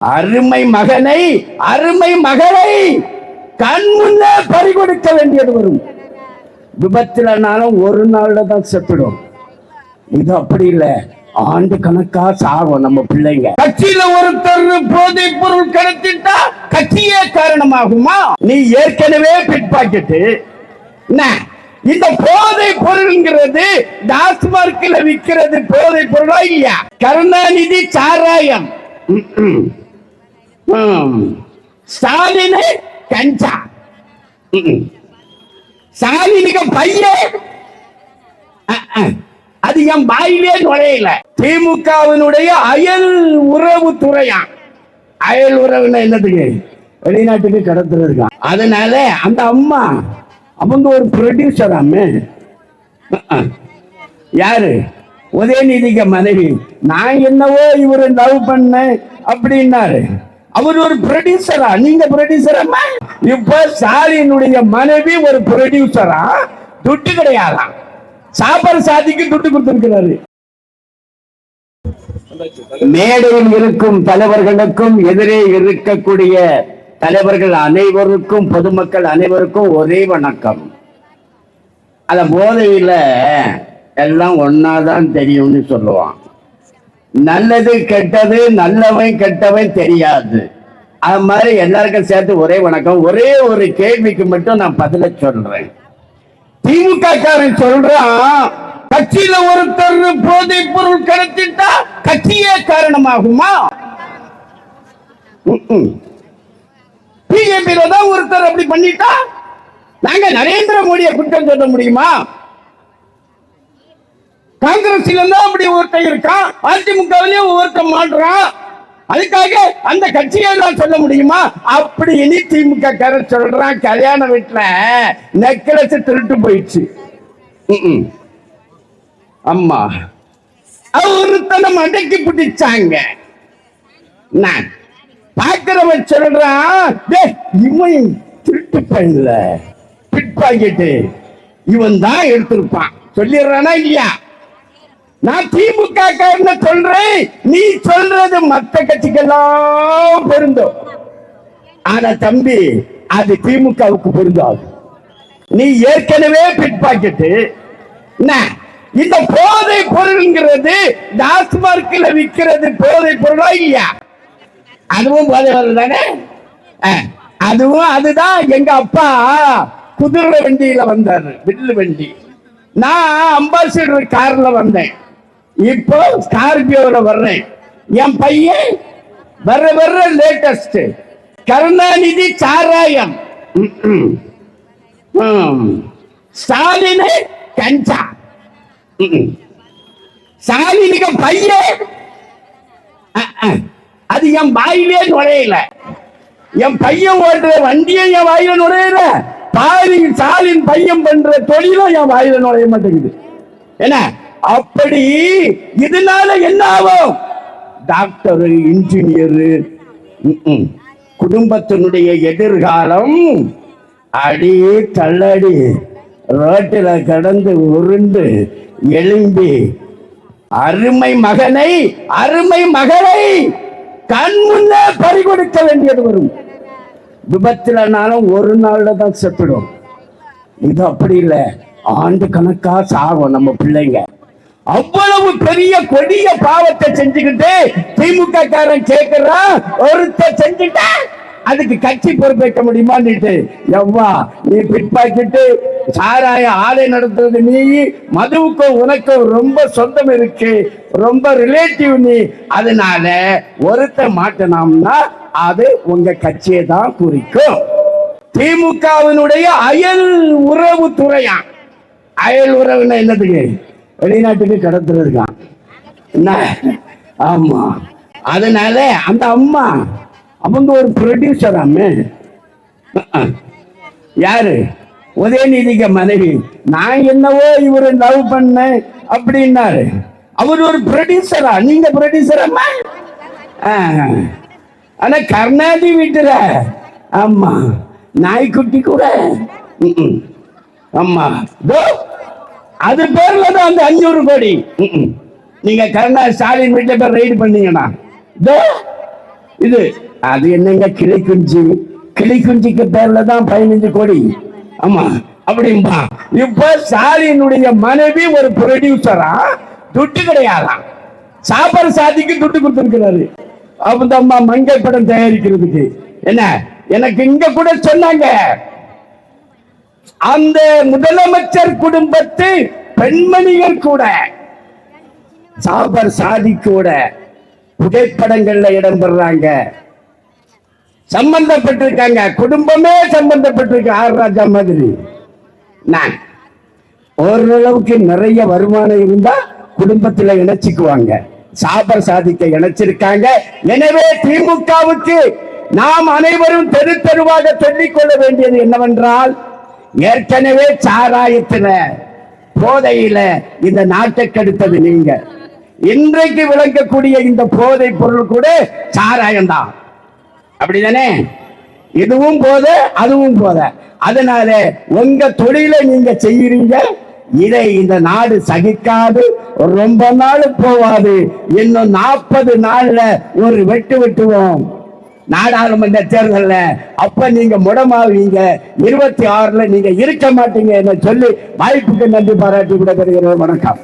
அருமை மகனை அருமை மகளை கண் முன்னே பறிகொடுக்க வேண்டியது வரும். விபத்துலனாலும் ஒரு நாள்ல தான் செத்துடும். இது அப்படி இல்லை. ஆண்டு கணக்கா சாகும் நம்ம பிள்ளைங்க. கட்சியில ஒருத்தர் போதை பொருள் கடத்திட்டா கட்சியே காரணமாகுமா? நீ ஏற்கனவே பிட் பாக்கெட்டு என்ன? இந்த போதை பொருள்ங்கிறது டாஸ்மார்க்ல விற்கிறது போதை பொருளா இல்லையா? கருணாநிதி சாராயம். ம். ஸ்டாலின் கஞ்சா. ஸ்டாலினுக்கு பையன். அது என் வாயிலே நுழையல. திமுகவினுடைய அயல் உறவு துறையா? அயல் உறவுன்னா என்னதுக்கு வெளிநாட்டுக்கு கடத்துறதுக்கா அதனால அந்த அம்மா அவங்க ஒரு ப்ரொடியூசராமே யாரு? உதயநிதிக்கு மனைவி. நான் என்னவோ இவரை லவ் பண்ணேன் அப்படின்னாரு. அவர் ஒரு ப்ரொடியூசரா நீங்க ப்ரொடியூசரா இப்ப ஸ்டாலினுடைய மனைவி ஒரு ப்ரொடியூசரா துட்டு கிடையாதான் சாப்பாடு சாதிக்கு துட்டு கொடுத்திருக்கிறாரு. மேடையில் இருக்கும் தலைவர்களுக்கும் எதிரே இருக்கக்கூடிய தலைவர்கள் அனைவருக்கும் பொதுமக்கள் அனைவருக்கும் ஒரே வணக்கம். அந்த போதையில எல்லாம் ஒன்னாதான் தெரியும்னு சொல்லுவான். நல்லது கெட்டது நல்லவன் கெட்டவன் தெரியாது. அது மாதிரி எல்லாருக்கும் சேர்த்து ஒரே வணக்கம். ஒரே ஒரு கேள்விக்கு மட்டும் நான் பதில சொல்றேன். திமுக காரன் சொல்றான் கட்சியில ஒருத்தர் போதை பொருள் கடத்திட்டா கட்சியே காரணமாகுமா? பிஜேபியில தான் ஒருத்தர் அப்படி பண்ணிட்டா? நாங்க நரேந்திர மோடியை குற்றம் சொல்ல முடியுமா? காங்கிரஸ்ல தான் அப்படி ஒருத்தன் இருக்கான் அதிமுகவிலயும் ஒருத்தன் மாட்டுறான் அதுக்காக அந்த கட்சியை எல்லாம் சொல்ல முடியுமா? அப்படி இனி திமுக காரன் சொல்றான் கல்யாண வீட்டுல நெக்லஸ் திருட்டு போயிடுச்சு. ம்ம். அம்மா ஒருத்தனை அடக்கி பிடிச்சாங்க. நான் பாக்குறவன் சொல்றான் "டேய், இவன் திருட்டு பையன்ல பிட் பாக்கெட்டு இவன் தான் எடுத்திருப்பான். சொல்லிடுறானா இல்லையா? நான் திமுக காரன சொல்றேன்? நீ சொல்றது மத்த கட்சிக்கெல்லாம் பொருந்தும். ஆனா தம்பி அது திமுகவுக்கு பொருந்தாது. நீ ஏற்கனவே பிட் பாக்கெட்டு என்ன? இந்த போதை பொருள்ங்கிறது டாஸ்மார்க்ல விற்கிறது போதை பொருளா இல்லையா? அதுவும் போதை பொருள் தானே அதுவும் அதுதான். எங்க அப்பா குதிரை வண்டியில வந்தாரு வில்லு வண்டி. நான் அம்பாசிடர் கார்ல வந்தேன். இப்போ ஸ்கார்பியோல வர்றேன். என் பையன் வர்ற வர்ற லேட்டஸ்ட் கருணாநிதி சாராயம். ம். ஸ்டாலின் கஞ்சா. ஸ்டாலினுக்கு பையன். அது என் வாயிலே நுழையல. என் பையன் ஓட்டுற வண்டியும் என் வாயில நுழையல. பாதி ஸ்டாலின் பையன் பண்ற தொழிலும் என் வாயில நுழைய மாட்டேங்குது. என்ன? அப்படி இதனால என்ன ஆகும்? டாக்டர் இன்ஜினியர் குடும்பத்தினுடைய எதிர்காலம் அடி தள்ளடி ரோட்டில் கடந்து உருண்டு எழும்பி அருமை மகனை அருமை மகளை கண் முன்னே பறிகொடுக்க வேண்டியது வரும். விபத்துலனாலும் ஒரு நாள்ல தான் செத்துடும். இது அப்படி இல்லை. ஆண்டு கணக்கா சாகும் நம்ம பிள்ளைங்க. அவ்வளவு பெரிய கொடிய பாவத்தை செஞ்சுக்கிட்டு திமுக காரன் கேட்கிறான் ஒருத்த செஞ்சுட்டா அதுக்கு கட்சி பொறுப்பேற்க முடியுமான்னுட்டு. எவ்வா நீ பிற்பாக்கிட்டு சாராய ஆலை நடத்துறது நீ மதுவுக்கும் உனக்கும் ரொம்ப சொந்தம் இருக்கு ரொம்ப ரிலேட்டிவ் நீ. அதனால ஒருத்த மாட்டினோம்னா அது உங்க கட்சியை தான் குறிக்கும். திமுகவினுடைய அயல் உறவு துறையா அயல் உறவுன்னா என்னதுக்கு வெளிநாட்டுக்கு கடத்துறதுக்கான் என்ன? ஆமா. அதனால அந்த அம்மா அவங்க ஒரு ப்ரொடியூசராமே யாரு? உதயநிதிக்கு மனைவி. நான் என்னவோ இவரை லவ் பண்ணேன் அப்படின்னாரு. அவர் ஒரு ப்ரொடியூசரா நீங்க ப்ரொடியூசரம்மா ஆனா கருணாநிதி வீட்டுல ஆமா. நாய்க்குட்டி கூட. ஆமா. தோ, அது பேர்ல தான் அந்த அஞ்சூறு கோடி. நீங்க கருணா ஸ்டாலின் வீட்டுல போய் ரைடு பண்ணீங்கன்னா. இது அது என்னங்க கிளி குஞ்சு கிளி குஞ்சுக்கு பேர்ல தான் பதினஞ்சு கோடி. ஆமா அப்படிம்பா. இப்ப ஸ்டாலினுடைய மனைவி ஒரு ப்ரொடியூசரா துட்டு கிடையாதாம் சாப்பாடு சாதிக்கு துட்டு கொடுத்திருக்கிறாரு. அவங்க அம்மா மங்கை படம் தயாரிக்கிறதுக்கு. என்ன? எனக்கு இங்க கூட சொன்னாங்க. அந்த முதலமைச்சர் குடும்பத்து பெண்மணிகள் கூட சாபர் சாதி கூட புகைப்படங்கள்ல இடம்பெறாங்க. சம்பந்தப்பட்டிருக்காங்க. குடும்பமே சம்பந்தப்பட்டிருக்கு. ஆர். ராஜா மாதிரி. நான். ஓரளவுக்கு நிறைய வருமானம் இருந்தா குடும்பத்துல இணைச்சிக்குவாங்க. சாபர் சாதிக்க இணைச்சிருக்காங்க. எனவே திமுகவுக்கு நாம் அனைவரும் தெரு தெருவாக சொல்லிக் கொள்ள வேண்டியது என்னவென்றால் ஏற்கனவே சாராயத்துல போதையில இந்த நாட்டை கெடுத்தது நீங்க. இன்றைக்கு விளங்கக்கூடிய இந்த போதை பொருள் கூட சாராயம் தான் அப்படிதானே? இதுவும் போத அதுவும் போத. அதனால உங்க தொழிலை நீங்க செய்யறீங்க. இதை இந்த நாடு சகிக்காது ரொம்ப நாள் போவாது. இன்னும் நாற்பது நாள்ல ஒரு வெட்டு வெட்டுவோம். நாடாளுமன்ற தேர்தலில் அப்ப நீங்க முடமாவீங்க. இருபத்தி ஆறுல நீங்க இருக்க மாட்டீங்க என்ன சொல்லி வாய்ப்புக்கு நன்றி பாராட்டி விடைபெறுகிறோம் வணக்கம்.